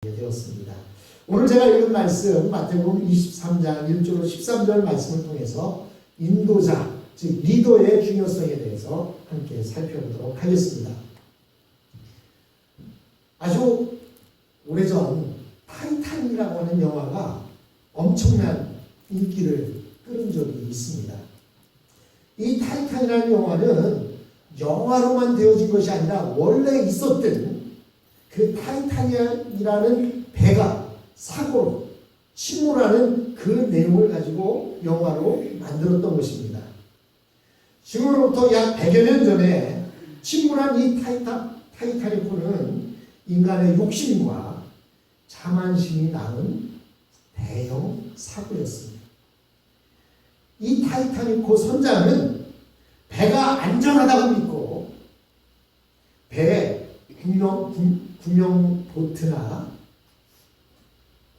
되었습니다. 오늘 제가 읽은 말씀 마태복음 23장 1절로 13절 말씀을 통해서 인도자 즉 리더의 중요성에 대해서 함께 살펴보도록 하겠습니다. 아주 오래전 타이탄이라고 하는 영화가 엄청난 인기를 끌은 적이 있습니다. 이 타이탄이라는 영화는 영화로만 되어진 것이 아니라 원래 있었던 그 타이탄이라는 배가 사고로 침몰하는 그 내용을 가지고 영화로 만들었던 것입니다. 지금으로부터 약 100여 년 전에 침몰한 이 타이탄, 타이타닉호는 인간의 욕심과 자만심이 낳은 대형 사고였습니다. 이 타이타닉호 선장은 배가 안전하다고 믿고 배에 구명, 구, 구명 보트나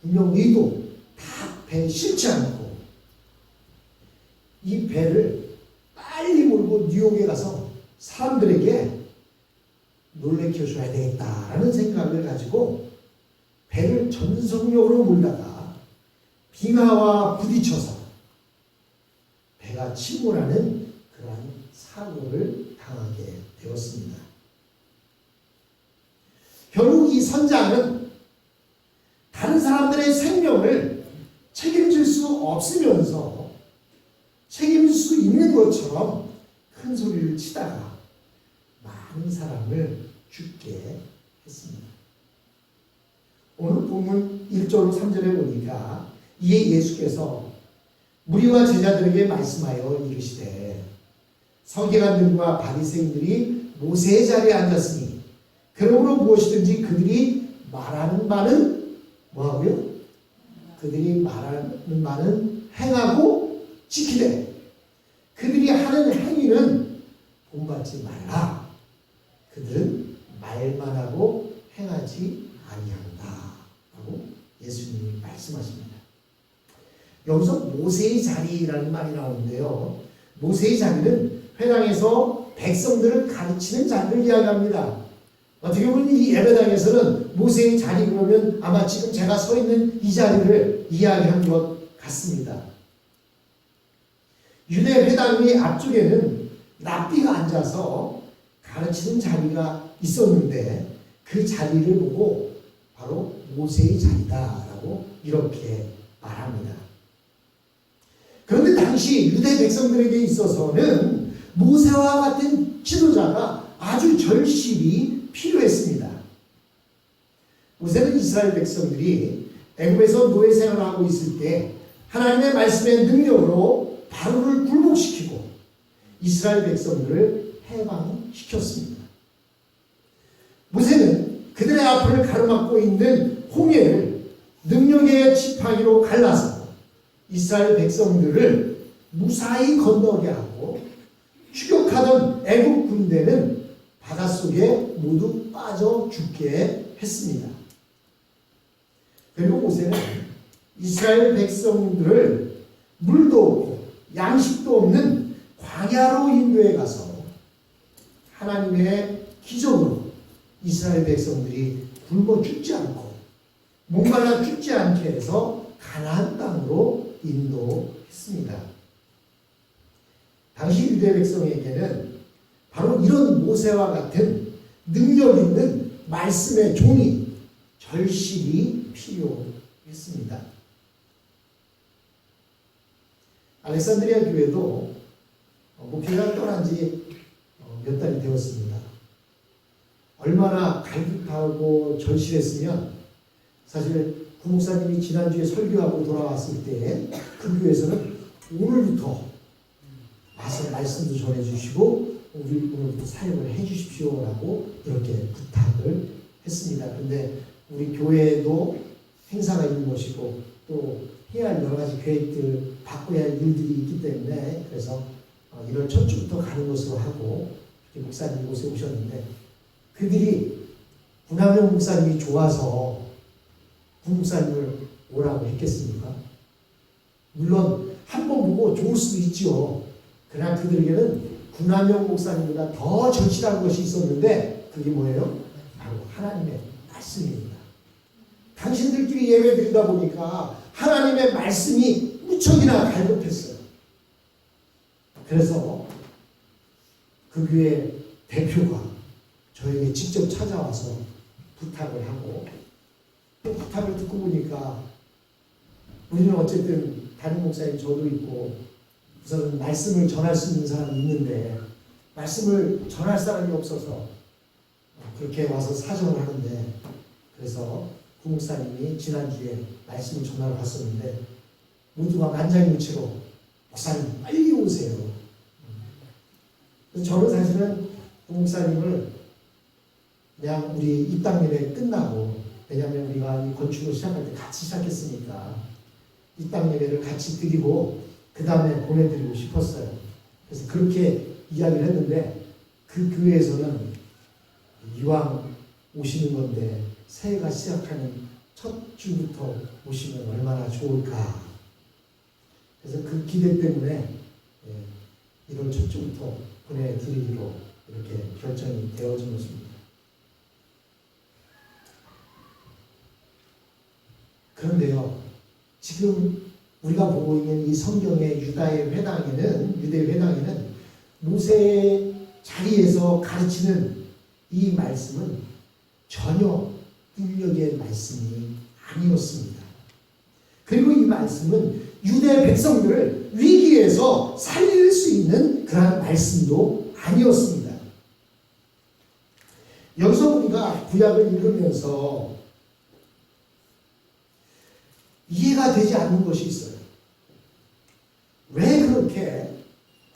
구명 의도 다 배에 실지 않고 이 배를 빨리 몰고 뉴욕에 가서 사람들에게 놀래켜줘야 되겠다라는 생각을 가지고 배를 전속력으로 몰다가 빙하와 부딪혀서 배가 침몰하는 그러한 사고를 당하게 되었습니다. 결국 이 선장은 다른 사람들의 생명을 책임질 수 없으면서 책임질 수 있는 것처럼 큰 소리를 치다가 많은 사람을 죽게 했습니다. 오늘 본문 1절 3절에 보니까 이에 예수께서 무리와 제자들에게 말씀하여 이르시되 서기관들과 바리새인들이 모세의 자리에 앉았으니 그러므로 무엇이든지 그들이 말하는 바는 뭐하고요? 그들이 말하는 바는 행하고 지키되 그들이 하는 행위는 본받지 말라. 그들은 말만 하고 행하지 아니한다. 라고 예수님이 말씀하십니다. 여기서 모세의 자리라는 말이 나오는데요. 모세의 자리는 회당에서 백성들을 가르치는 자리를 이야기합니다. 어떻게 보면 이 예배당에서는 모세의 자리 그러면 아마 지금 제가 서 있는 이 자리를 이야기한 것 같습니다. 유대 회당의 앞쪽에는 랍비가 앉아서 가르치는 자리가 있었는데 그 자리를 보고 바로 모세의 자리다라고 이렇게 말합니다. 그런데 당시 유대 백성들에게 있어서는 모세와 같은 지도자가 아주 절실히 필요했습니다. 모세는 이스라엘 백성들이 애굽에서 노예 생활을 하고 있을 때 하나님의 말씀의 능력으로 바로를 굴복시키고 이스라엘 백성들을 해방시켰습니다. 모세는 그들의 앞을 가로막고 있는 홍해를 능력의 지팡이로 갈라서 이스라엘 백성들을 무사히 건너게 하고 추격하던 애국 군대는 바닷속에 모두 빠져 죽게 했습니다. 그리고 모세는 이스라엘 백성들을 물도 없고 양식도 없는 광야로 인도해 가서 하나님의 기적으로 이스라엘 백성들이 굶어 죽지 않고 목말라 죽지 않게 해서 가나안 땅으로 인도했습니다. 당시 유대 백성에게는 이런 모세와 같은 능력 있는 말씀의 종이 절실히 필요했습니다. 알렉산드리아 교회도 목회가 떠난 지 몇 달이 되었습니다. 얼마나 갈급하고 절실했으면 사실 구목사님이 지난주에 설교하고 돌아왔을 때 그 교회에서는 오늘부터 와서 말씀도 전해주시고 우리 오늘부터 사역을 해주십시오라고 이렇게 부탁을 했습니다. 근데 우리 교회도 행사가 있는 것이고 또 해야 할 여러 가지 계획들 바꿔야 할 일들이 있기 때문에 그래서 1월 첫 주부터 가는 것으로 하고 목사님 곳에 오셨는데 그들이 구남영 목사님이 좋아서 구 목사님을 오라고 했겠습니까? 물론 한 번 보고 좋을 수도 있지요. 그러나 그들에게는 구남영 목사님보다 더 절실한 것이 있었는데 그게 뭐예요? 바로 하나님의 말씀입니다. 자신들끼리 예배 드리다 보니까 하나님의 말씀이 무척이나 갈급했어요. 그래서 그 교회 대표가 저에게 직접 찾아와서 부탁을 하고 또 부탁을 듣고 보니까 우리는 어쨌든 담임 목사님 저도 있고 우선 말씀을 전할 수 있는 사람이 있는데 말씀을 전할 사람이 없어서 그렇게 와서 사정을 하는데 그래서 구목사님이 지난주에 말씀을 전하러 갔었는데 모두가 만장일치로 목사님 빨리 오세요. 저는 사실은 구목사님을 그냥 우리 입당 예배 끝나고 왜냐하면 우리가 이 건축을 시작할 때 같이 시작했으니까 입당 예배를 같이 드리고 그 다음에 보내드리고 싶었어요. 그래서 그렇게 이야기를 했는데 그 교회에서는 이왕 오시는 건데 새해가 시작하는 첫 주부터 오시면 얼마나 좋을까. 그래서 그 기대 때문에 예, 1월 첫 주부터 보내드리기로 이렇게 결정이 되어진 것입니다. 그런데요, 지금 우리가 보고 있는 이 성경의 유다의 회당에는 유대 회당에는 모세의 자리에서 가르치는 이 말씀은 전혀 인력의 말씀이 아니었습니다. 그리고 이 말씀은 유대 백성들을 위기에서 살릴 수 있는 그러한 말씀도 아니었습니다. 여기서 우리가 구약을 읽으면서 이해가 되지 않는 것이 있어요. 왜 그렇게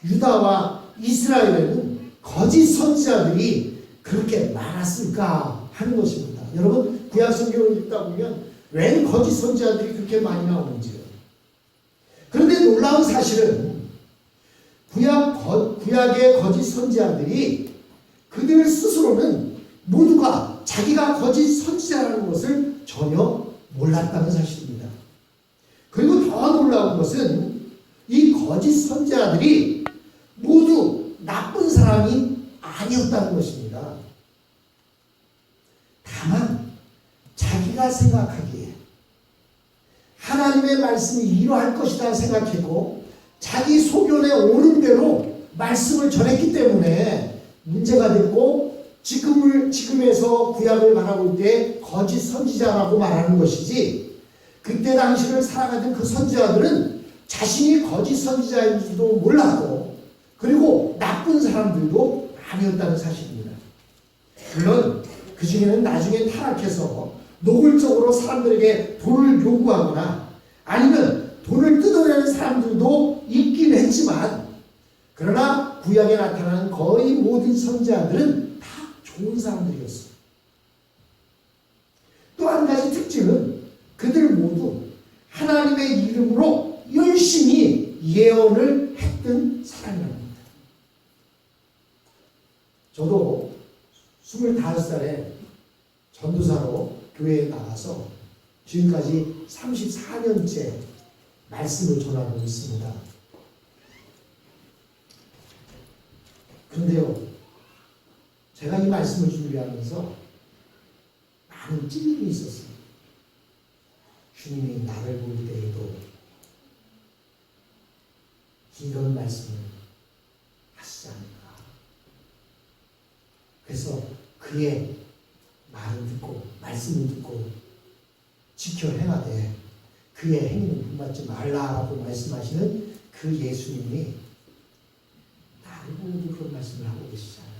유다와 이스라엘에는 거짓 선지자들이 그렇게 많았을까 하는 것입니다. 여러분 구약 성경을 읽다 보면 왜 거짓 선지자들이 그렇게 많이 나오는지요. 그런데 놀라운 사실은 구약 거, 구약의 거짓 선지자들이 그들 스스로는 모두가 자기가 거짓 선지자라는 것을 전혀 몰랐다는 사실입니다. 그리고 더 놀라운 것은 이 거짓 선지자들이 모두 나쁜 사람이 아니었다는 것입니다. 다만 자기가 생각하기에 하나님의 말씀이 이러할 것이다 생각했고 자기 소견에 오는 대로 말씀을 전했기 때문에 문제가 됐고 지금을 지금에서 구약을 바라볼 때 거짓 선지자라고 말하는 것이지 그때 당시를 살아가던 그 선지자들은 자신이 거짓 선지자인지도 몰랐고 그리고 나쁜 사람들도 아니었다는 사실입니다. 물론 그 중에는 나중에 타락해서 노골적으로 사람들에게 돈을 요구하거나 아니면 돈을 뜯어내는 사람들도 있긴 했지만 그러나 구약에 나타나는 거의 모든 선지자들은 다 좋은 사람들이었어요. 또 한 가지 특징은 그들 모두 하나님의 이름으로 열심히 예언을 했던 사람이랍니다. 저도 25살에 전도사로 교회에 나가서 지금까지 34년째 말씀을 전하고 있습니다. 그런데요, 제가 이 말씀을 준비하면서 많은 찔림이 있었어요. 주님이 나를 볼 때에도 이런 말씀을 하시지 않을까. 그래서 그의 말을 듣고 말씀을 듣고 지켜 행하되 그의 행위는 본받지 말라라고 말씀하시는 그 예수님이 나를 보고도 그런 말씀을 하고 계시잖아요.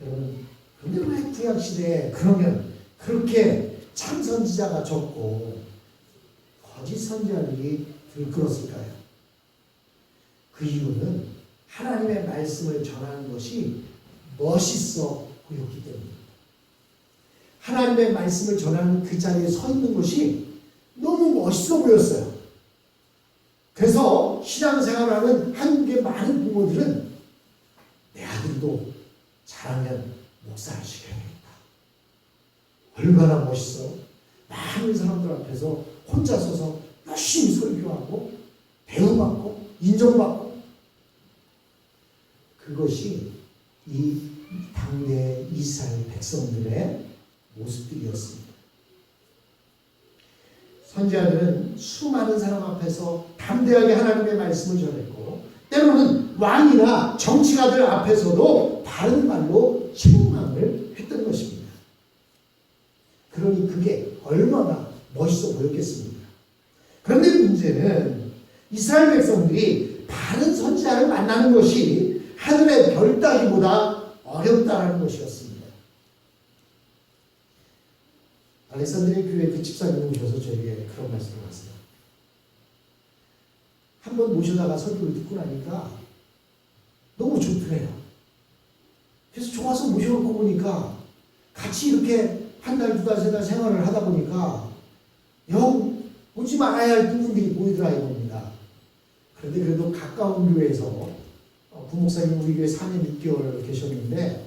여러분, 근데 왜 구약 시대에 그러면 그렇게 참 선지자가 적고 선지자들이 들끓었을까요? 그 이유는 하나님의 말씀을 전하는 것이 멋있어 보였기 때문입니다. 하나님의 말씀을 전하는 그 자리에 서 있는 것이 너무 멋있어 보였어요. 그래서 신앙생활을 하는 한국의 많은 부모들은 내 아들도 잘하면 목사를 시켜야겠다. 얼마나 멋있어. 많은 사람들 앞에서 혼자 서서 열심히 설교하고 배움받고 인정받고 그것이 이 당대 이스라엘 백성들의 모습들이었습니다. 선지자들은 수많은 사람 앞에서 담대하게 하나님의 말씀을 전했고 때로는 왕이나 정치가들 앞에서도 바른 말로 책망을 했던 것입니다. 그러니 그게 얼마나 멋있어 보였겠습니까? 그런데 문제는 이스라엘 백성들이 바른 선지자를 만나는 것이 하늘의 별 따기보다 어렵다라는 것이었습니다. 알렉산드리아 교회 그 집사님 오셔서 저에게 그런 말씀을 하세요. 한 번 모셔다가 설교를 듣고 나니까 너무 좋더래요. 그래서 좋아서 모셔놓고 보니까 같이 이렇게 한 달, 두 달, 세 달 생활을 하다 보니까 영 오지 말아야 할 부분들이 보이더라 이겁니다. 그런데 그래도 가까운 교회에서 어, 부목사님 우리 교회 4년 6개월 계셨는데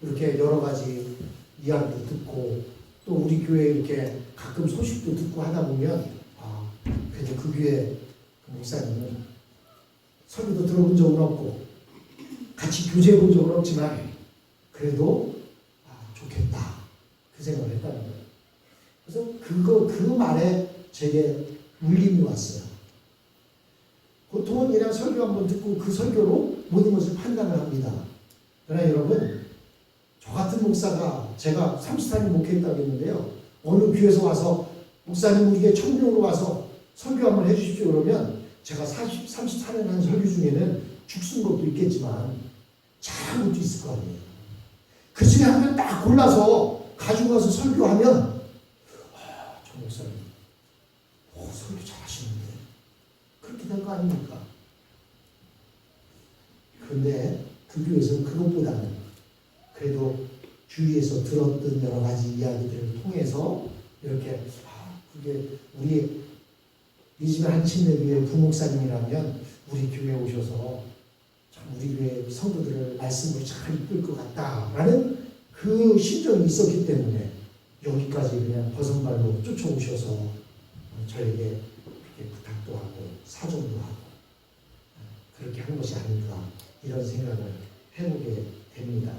이렇게 여러 가지 이야기도 듣고 또 우리 교회 이렇게 가끔 소식도 듣고 하다 보면 아 그래도 그 교회 그 목사님은 설교도 들어본 적은 없고 같이 교제해 본 적은 없지만 그래도 아, 좋겠다 그 생각을 했다는 거예요. 그래서 그거 그 말에 제게 울림이 왔어요. 보통은 그냥 설교 한번 듣고 그 설교로 모든 것을 판단을 합니다. 그러나 여러분 저 같은 목사가 제가 30사님 목회했다고 했는데요. 어느 교회에서 와서 목사님 우리에게 청년으로 와서 설교 한번 해주십시오 그러면 제가 40, 34년 한 설교 중에는 죽순 것도 있겠지만 잘한 것도 있을 거 아니에요. 그 중에 한명딱 골라서 가지고 가서 설교하면 아, 저 목사님 오, 설교 잘하시는데 그렇게 된거 아닙니까? 그런데 그 교회에서는 그것보다는 그래도 주위에서 들었던 여러 가지 이야기들을 통해서 이렇게 아, 그게 우리 이 집에 한친내 교회 부목사님이라면 우리 교회에 오셔서 참 우리 교회 성도들을 말씀으로 잘 이끌 것 같다라는 그 심정이 있었기 때문에 여기까지 그냥 버선발로 쫓아오셔서 저에게 하고 그렇게 한 것이 아닌가 이런 생각을 해보게 됩니다.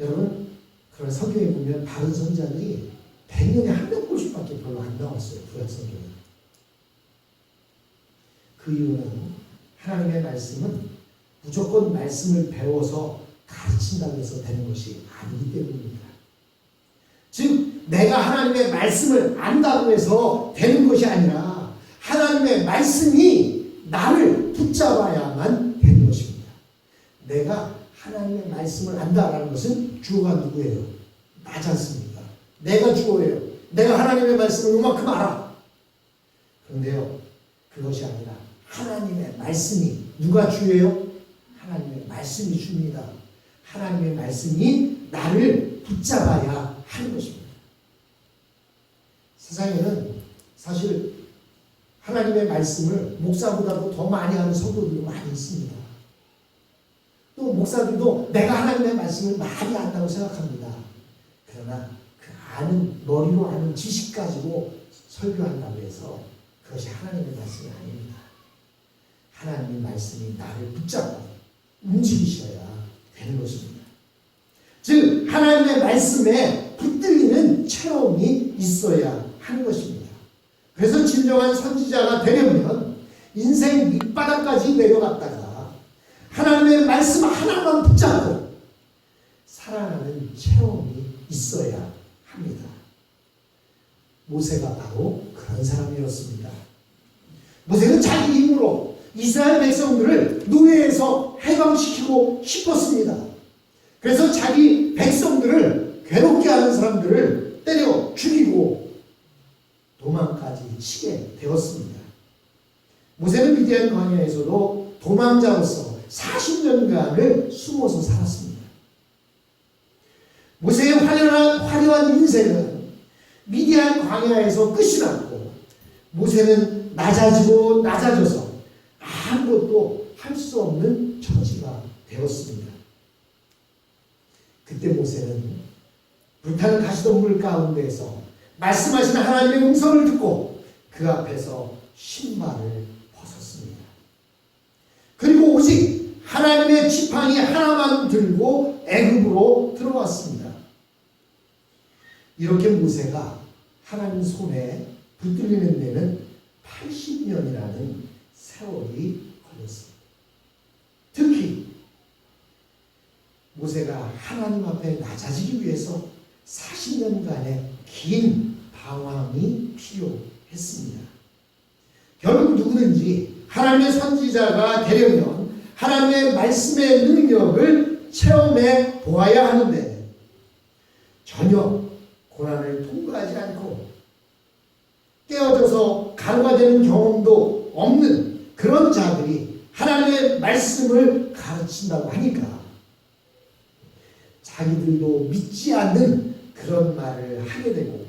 여러분 그런 성경에 보면 바른 선자들이 100년에 한 명 꼴씩밖에 별로 안 나왔어요. 구약 성경에. 그 이유는 하나님의 말씀은 무조건 말씀을 배워서 가르친다고 해서 되는 것이 아니기 때문입니다. 즉 내가 하나님의 말씀을 안다고 해서 되는 것이 아니라 하나님의 말씀이 나를 붙잡아야만 되는 것입니다. 내가 하나님의 말씀을 안다라는 것은 주어가 누구예요? 나지 않습니까? 내가 주어예요. 내가 하나님의 말씀을 요만큼 알아. 그런데요, 그것이 아니라 하나님의 말씀이 누가 주예요? 하나님의 말씀이 주입니다. 하나님의 말씀이 나를 붙잡아야 하는 것입니다. 세상에는 사실 하나님의 말씀을 목사보다도 더 많이 하는 성도들이 많이 있습니다. 또 목사들도 내가 하나님의 말씀을 많이 안다고 생각합니다. 그러나 그 아는 머리로 아는 지식 가지고 설교한다고 해서 그것이 하나님의 말씀이 아닙니다. 하나님의 말씀이 나를 붙잡고 움직이셔야 되는 것입니다. 즉 하나님의 말씀에 붙들리는 체험이 있어야 하는 것입니다. 그래서 진정한 선지자가 되려면 인생 밑바닥까지 내려갔다가 하나님의 말씀 하나만 붙잡고 살아가는 체험이 있어야 합니다. 모세가 바로 그런 사람이었습니다. 모세는 자기 힘으로 이스라엘 백성들을 노예에서 해방시키고 싶었습니다. 그래서 자기 백성들을 괴롭게 하는 사람들을 때려 죽이고 치게 되었습니다. 모세는 미디안 광야에서도 도망자로서 40년간을 숨어서 살았습니다. 모세의 화려한, 화려한 인생은 미디안 광야에서 끝이 났고 모세는 낮아지고 낮아져서 아무것도 할 수 없는 처지가 되었습니다. 그때 모세는 불타는 가시덤불 가운데에서 말씀하신 하나님의 음성을 듣고 그 앞에서 신발을 벗었습니다. 그리고 오직 하나님의 지팡이 하나만 들고 애굽으로 들어왔습니다. 이렇게 모세가 하나님 손에 붙들리는 데는 80년이라는 세월이 걸렸습니다. 특히 모세가 하나님 앞에 낮아지기 위해서 40년간의 긴 방황이 필요 했습니다. 결국 누구든지 하나님의 선지자가 되려면 하나님의 말씀의 능력을 체험해 보아야 하는데 전혀 고난을 통과하지 않고 깨어져서 가루가 되는 경험도 없는 그런 자들이 하나님의 말씀을 가르친다고 하니까 자기들도 믿지 않는 그런 말을 하게 되고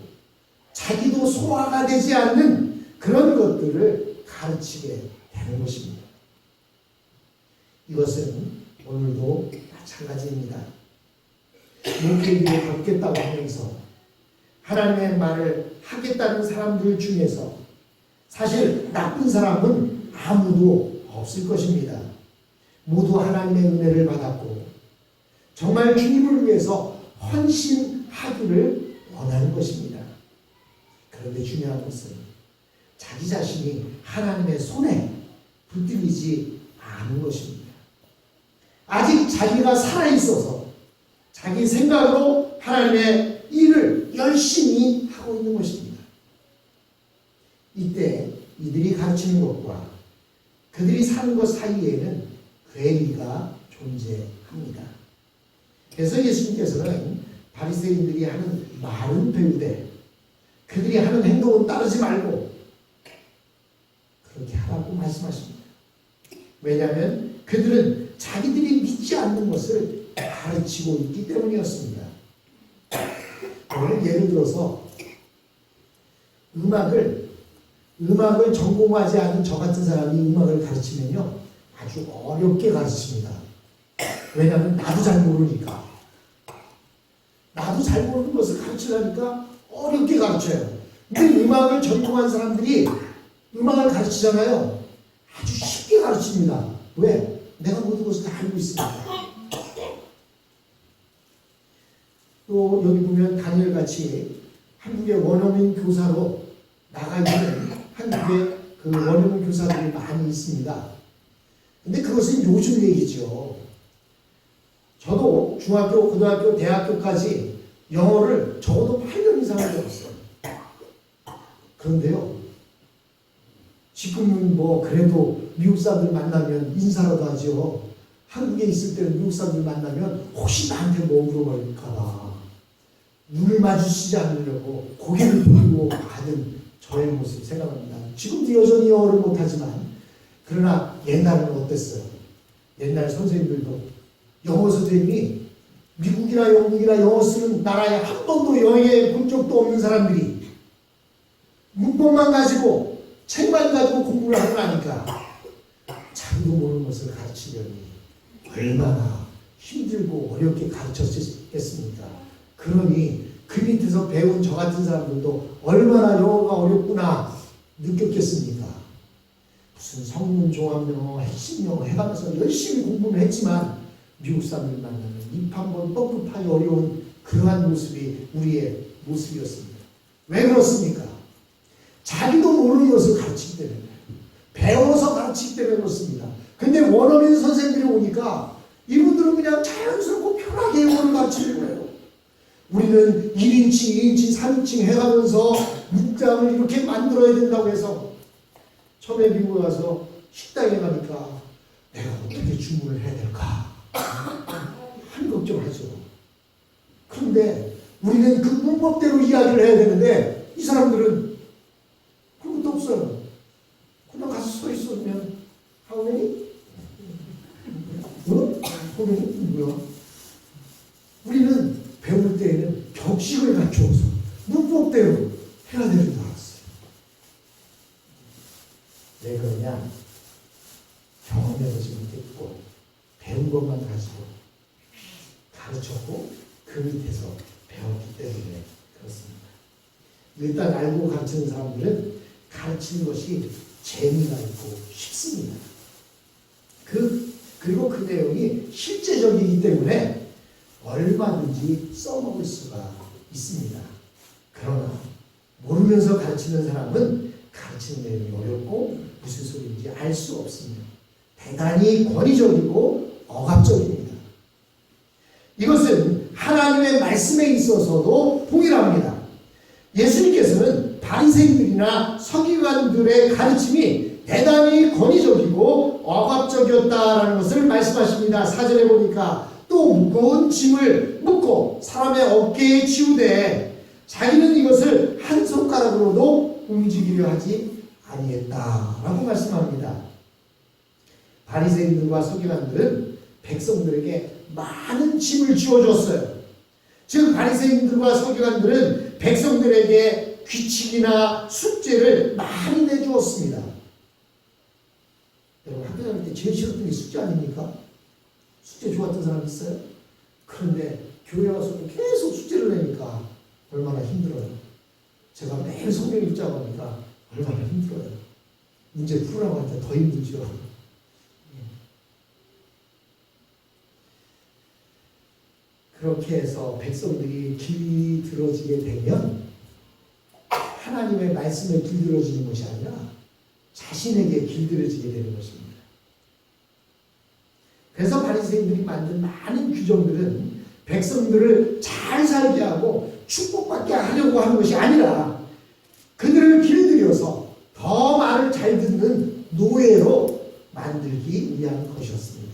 자기도 소화가 되지 않는 그런 것들을 가르치게 되는 것입니다. 이것은 오늘도 마찬가지입니다. 목회기를 걷겠다고 하면서 하나님의 말을 하겠다는 사람들 중에서 사실 나쁜 사람은 아무도 없을 것입니다. 모두 하나님의 은혜를 받았고 정말 주님을 위해서 헌신하기를 원하는 것입니다. 그런데 중요한 것은 자기 자신이 하나님의 손에 붙들리지 않은 것입니다. 아직 자기가 살아있어서 자기 생각으로 하나님의 일을 열심히 하고 있는 것입니다. 이때 이들이 가르치는 것과 그들이 사는 것 사이에는 괴리가 존재합니다. 그래서 예수님께서는 바리새인들이 하는 말은 배우되 그들이 하는 행동은 따르지 말고 그렇게 하라고 말씀하십니다. 왜냐하면 그들은 자기들이 믿지 않는 것을 가르치고 있기 때문이었습니다. 오늘 예를 들어서 음악을 음악을 전공하지 않은 저 같은 사람이 음악을 가르치면요 아주 어렵게 가르칩니다. 왜냐하면 나도 잘 모르니까 나도 잘 모르는 것을 가르치려니까 어렵게 가르쳐요. 근데 음악을 전공한 사람들이 음악을 가르치잖아요. 아주 쉽게 가르칩니다. 왜? 내가 모든 것을 다 알고 있으니까. 또 여기 보면 다니엘 같이 한국의 원어민 교사로 나가 있는 한국의 그 원어민 교사들이 많이 있습니다. 근데 그것은 요즘 얘기죠. 저도 중학교, 고등학교, 대학교까지 영어를 적어도 8년 이상을 배웠어요. 그런데요, 지금은 뭐 그래도 미국 사람들 만나면 인사라도 하죠. 한국에 있을 때는 미국 사람들 만나면 혹시 나한테 뭐 물어볼까봐 눈을 마주치지 않으려고 고개를 돌리고 가는 저의 모습 생각합니다. 지금도 여전히 영어를 못하지만 그러나 옛날은 어땠어요? 옛날 선생님들도 영어 선생님이 미국이나 영국이나 영어 쓰는 나라에 한 번도 여행해 본 적도 없는 사람들이 문법만 가지고 책만 가지고 공부를 하고 나니까 자기도 모르는 것을 가르치려니 얼마나 힘들고 어렵게 가르쳤겠습니까? 그러니 그 밑에서 배운 저 같은 사람들도 얼마나 영어가 어렵구나 느꼈겠습니까? 무슨 성문 종합 영어, 핵심 영어 해가면서 열심히 공부를 했지만 미국 사람들 만나면 입 한 번 뻥긋하기 어려운 그러한 모습이 우리의 모습이었습니다. 왜 그렇습니까? 자기도 모르는 것을 가르치기 때문에 배워서 가르치기 때문에 그렇습니다. 근데 원어민 선생들이 오니까 이분들은 그냥 자연스럽고 편하게 영어를 가르치는 거예요. 우리는 1인칭, 2인칭, 3인칭 해가면서 문장을 이렇게 만들어야 된다고 해서 처음에 미국에 가서 식당에 가니까 내가 어떻게 주문을 해야 될까? 한 걱정하죠. 그런데 우리는 그 문법대로 이야기를 해야 되는데 이 사람들은 그런 것도 없어요. 그냥 가서 서 있으면 하우메니? 어? 하우메니? 뭐야? 우리는 배울 때에는 격식을 갖추어서 문법대로 해야 되는 줄 알았어요. 왜 그러냐? 경험해보지 못했고 배운 것만 가지고 가르쳤고 그 밑에서 배웠기 때문에 그렇습니다. 일단 알고 가르치는 사람들은 가르치는 것이 재미가 있고 쉽습니다. 그 그리고 그 내용이 실제적이기 때문에 얼마든지 써먹을 수가 있습니다. 그러나 모르면서 가르치는 사람은 가르치는 내용이 어렵고 무슨 소리인지 알 수 없습니다. 대단히 권위적이고 억압적입니다. 이것은 하나님의 말씀에 있어서도 동일합니다. 예수님께서는 바리새인들이나 서기관들의 가르침이 대단히 권위적이고 억압적이었다라는 것을 말씀하십니다. 사절에 보니까 또 무거운 짐을 묶고 사람의 어깨에 지우되 자기는 이것을 한 손가락으로도 움직이려 하지 아니했다라고 말씀합니다. 바리새인들과 서기관들은 백성들에게 많은 짐을 지어줬어요. 즉 바리새인들과 서기관들은 백성들에게 규칙이나 숙제를 많이 내주었습니다. 여러분 학교 다닐 때 제일 싫었던 게 숙제 아닙니까? 숙제 좋았던 사람 있어요? 그런데 교회 와서도 계속 숙제를 내니까 얼마나 힘들어요. 제가 매일 성경 읽자고 하니까 얼마나 힘들어요. 문제 풀으라고 할때더 힘들죠. 그렇게 해서 백성들이 길이 들어지게 되면 하나님의 말씀에 길들어지는 것이 아니라 자신에게 길들어지게 되는 것입니다. 그래서 바리새인들이 만든 많은 규정들은 백성들을 잘 살게 하고 축복받게 하려고 하는 것이 아니라 그들을 길들여서 더 말을 잘 듣는 노예로 만들기 위한 것이었습니다.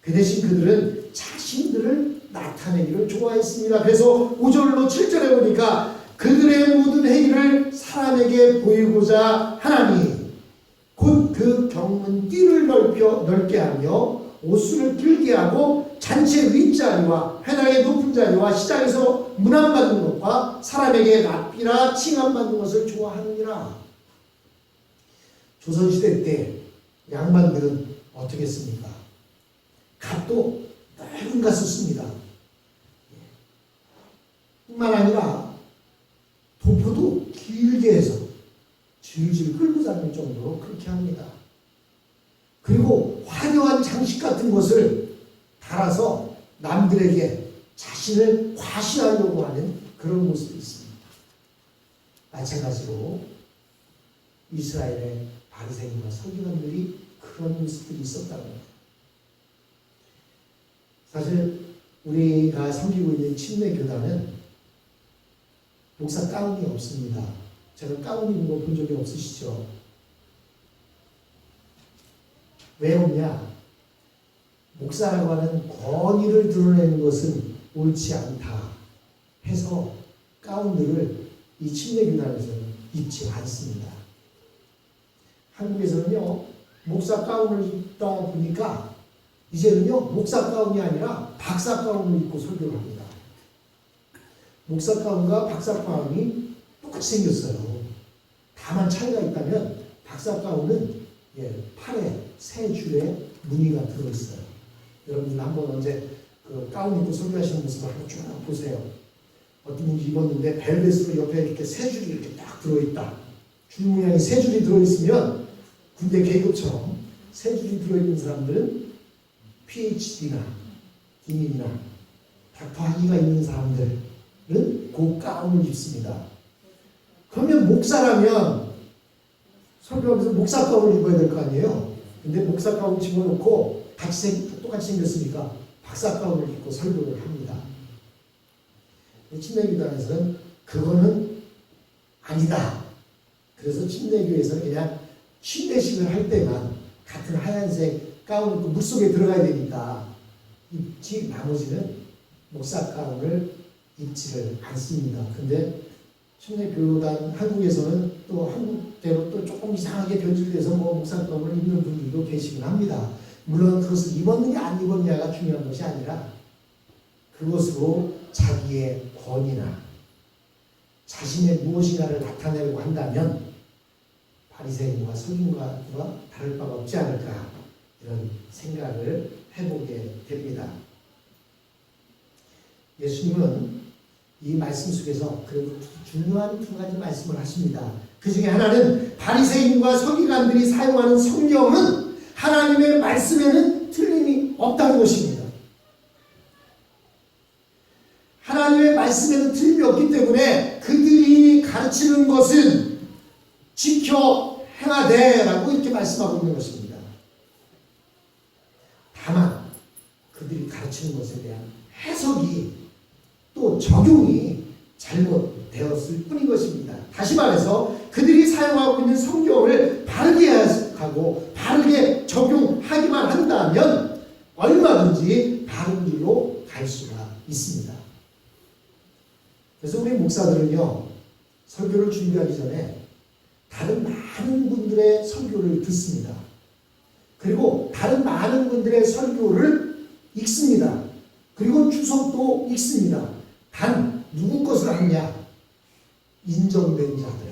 그 대신 그들은 자신들을 나타내기를 좋아했습니다. 그래서 5절로 7절에 보니까 그들의 모든 행위를 사람에게 보이고자 하나니 곧그 경문 띠를 넓혀 넓게 하며 옷수를 길게 하고 잔치의 윗자리와 회당의 높은 자리와 시장에서 문안받는 것과 사람에게 납비나 칭함받는 것을 좋아하느니라. 조선시대 때 양반들은 어떻게 했습니까? 갓도 넓은 갓을 씁니다. 뿐만 아니라 도포도 길게 해서 질질 끌고 다니는 정도로 그렇게 합니다. 그리고 화려한 장식 같은 것을 달아서 남들에게 자신을 과시하려고 하는 그런 모습이 있습니다. 마찬가지로 이스라엘의 바리새인과 서기관들이 그런 모습들이 있었다는 거예요. 사실 우리가 섬기고 있는 침례 교단은 목사 가운이 없습니다. 제가 가운 입은 거 본 적이 없으시죠? 왜 없냐? 목사라고 하는 권위를 드러내는 것은 옳지 않다 해서 가운들을 이 침례 교단에서는 입지 않습니다. 한국에서는요, 목사 가운을 입다 보니까 이제는요, 목사 가운이 아니라 박사 가운을 입고 설교를 합니다. 목사 가운과 박사 가운이 똑같이 생겼어요. 다만 차이가 있다면 박사 가운은 예, 팔에 세 줄의 무늬가 들어있어요. 여러분들 한번 언제 그 가운 입고 설교하시는 모습을 한번 쭉 보세요. 어떤 분이 입었는데 벨벳으로 옆에 이렇게 세 줄이 이렇게 딱 들어있다. 줄 모양이 세 줄이 들어있으면 군대 계급처럼 세 줄이 들어있는 사람들은 PhD나 디인이나 닥터 학위가 있는 사람들은 그 가운을 입습니다. 그러면 목사라면 설교하면서 목사 가운을 입어야 될 거 아니에요? 근데 목사 가운 집어넣고 같이 생, 똑같이 생겼으니까 박사 가운을 입고 설교를 합니다. 침례교단에서는 그거는 아니다. 그래서 침례교에서는 그냥 침례식을 할 때만 같은 하얀색 가운을 입고 물속에 들어가야 되니까 입지 나머지는 목사 가운을 입지를 않습니다. 근데 침례교단 한국에서는 또 한국대로 또 조금 이상하게 변질돼서 뭐 목사 가운을 입는 분들도 계시긴 합니다. 물론 그것을 입었느냐 안 입었냐가 중요한 것이 아니라 그것으로 자기의 권위나 자신의 무엇인가를 나타내려고 한다면 바리새인과 서기관과 다를 바가 없지 않을까 이런 생각을 해보게 됩니다. 예수님은 이 말씀 속에서 그 중요한 두 가지 말씀을 하십니다. 그 중에 하나는 바리새인과 서기관들이 사용하는 성경은 하나님의 말씀에는 틀 없다는 것입니다. 하나님의 말씀에는 틀림이 없기 때문에 그들이 가르치는 것은 지켜 행하되라고 이렇게 말씀하고 있는 것입니다. 다만 그들이 가르치는 것에 대한 해석이 또 적용이 잘못되었을 뿐인 것입니다. 다시 말해서 그들이 사용하고 있는 성경을 바르게 해석하고 바르게 적용하기만 한다면 얼마든지 바른 길로 갈 수가 있습니다. 그래서 우리 목사들은요, 설교를 준비하기 전에 다른 많은 분들의 설교를 듣습니다. 그리고 다른 많은 분들의 설교를 읽습니다. 그리고 주석도 읽습니다. 단 누구 것을 하느냐? 인정된 자들.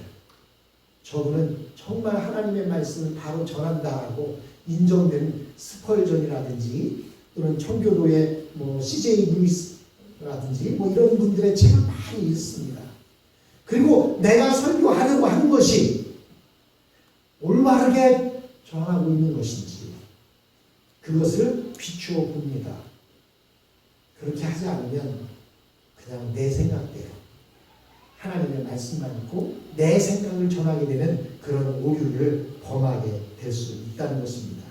저분은 정말 하나님의 말씀을 바로 전한다라고 인정된 스펄전이라든지 또는 청교도의 뭐 CJ 루이스라든지 뭐 이런 분들의 책을 많이 읽습니다. 그리고 내가 설교하려고 하는 것이 올바르게 정하고 있는 것인지 그것을 비추어 봅니다. 그렇게 하지 않으면 그냥 내 생각대로 하나님의 말씀만 있고 내 생각을 전하게 되는 그런 오류를 범하게 될 수 있다는 것입니다.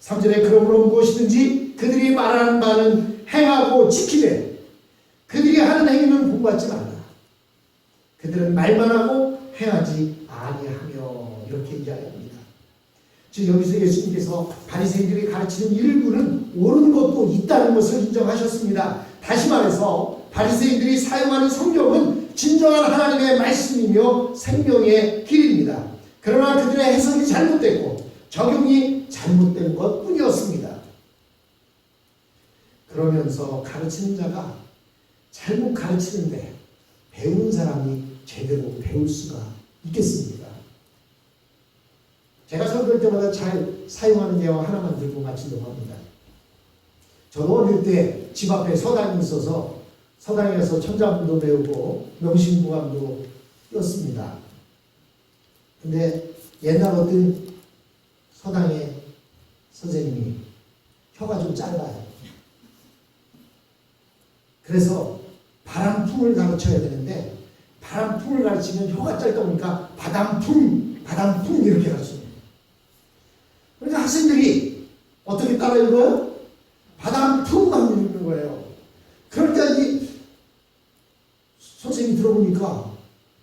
3절에 그러므로 무엇이든지 그들이 말하는 바는 행하고 지키되 그들이 하는 행위는 본받지 말라. 그들은 말만 하고 행하지 아니하며 이렇게 이야기합니다. 즉 여기서 예수님께서 바리새인들이 가르치는 일부는 옳은 것도 있다는 것을 인정하셨습니다. 다시 말해서 바리새인들이 사용하는 성경은 진정한 하나님의 말씀이며 생명의 길입니다. 그러나 그들의 해석이 잘못됐고 적용이 잘못된 것 뿐이었습니다. 그러면서 가르치는 자가 잘못 가르치는데 배우는 사람이 제대로 배울 수가 있겠습니까? 제가 설교할 때마다 잘 사용하는 예화 하나만 들고 마치려고 합니다. 저도 어릴 때 집 앞에 서당이 있어서 서당에 가서 천자문도 배우고 명심부감도 였습니다. 근데 옛날 어떤 서당의 선생님이 혀가 좀 짧아요. 그래서 바람풍을 가르쳐야 되는데 바람풍을 가르치면 혀가 짧다 보니까 바람풍, 바람풍 이렇게 가르쳐요. 그러니까 학생들이 어떻게 따라 읽어요? 바람풍만 읽는 거예요. 그러니까 이 선생님이 들어보니까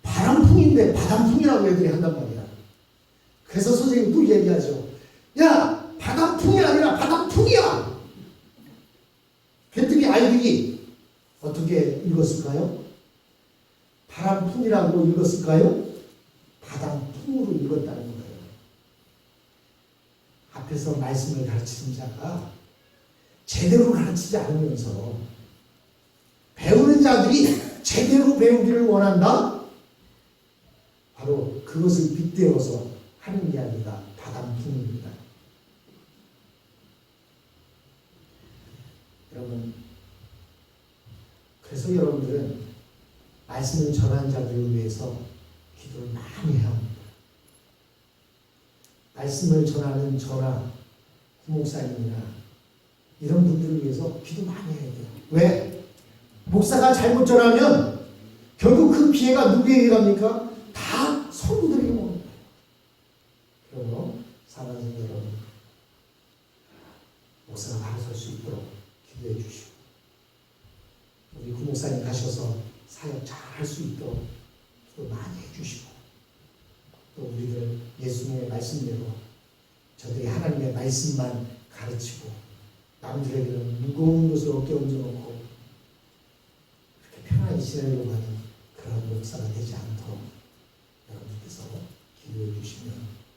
바람풍인데 바람풍이라고 애들이 한단 말이야. 그래서 선생님이 또 얘기하죠. 야, 바람풍이 아니라 바람풍이야. 그랬더니 아이들이 어떻게 읽었을까요? 바람풍이라고 읽었을까요? 바람풍으로 읽었다는 거예요. 앞에서 말씀을 가르치는 자가 제대로 가르치지 않으면서 배우는 자들이 제대로 배우기를 원한다? 바로 그것을 빗대어서 하는 이야기가 바람풍입니다. 여러분, 그래서 여러분들은 말씀을 전하는 자들을 위해서 기도를 많이 해야 합니다. 말씀을 전하는 저나 구목사님이나 이런 분들을 위해서 기도 많이 해야 돼요. 왜? 목사가 잘못 전하면 결국 그 피해가 누구에게 갑니까? 다 성도들에게 거예요. 그러므로 사랑하는 여러분, 목사가 바로 설 수 있도록 기도해 주시고 우리 구목사님 가셔서 사역 잘 할 수 있도록 기도 많이 해주시고 또 우리들 예수님의 말씀대로 저들이 하나님의 말씀만 가르치고 남들에게는 무거운 것을 어깨 얹어놓고 그렇게 편안히 지내려고 하는 그런 목사가 되지 않도록 여러분께서 기도해 주시면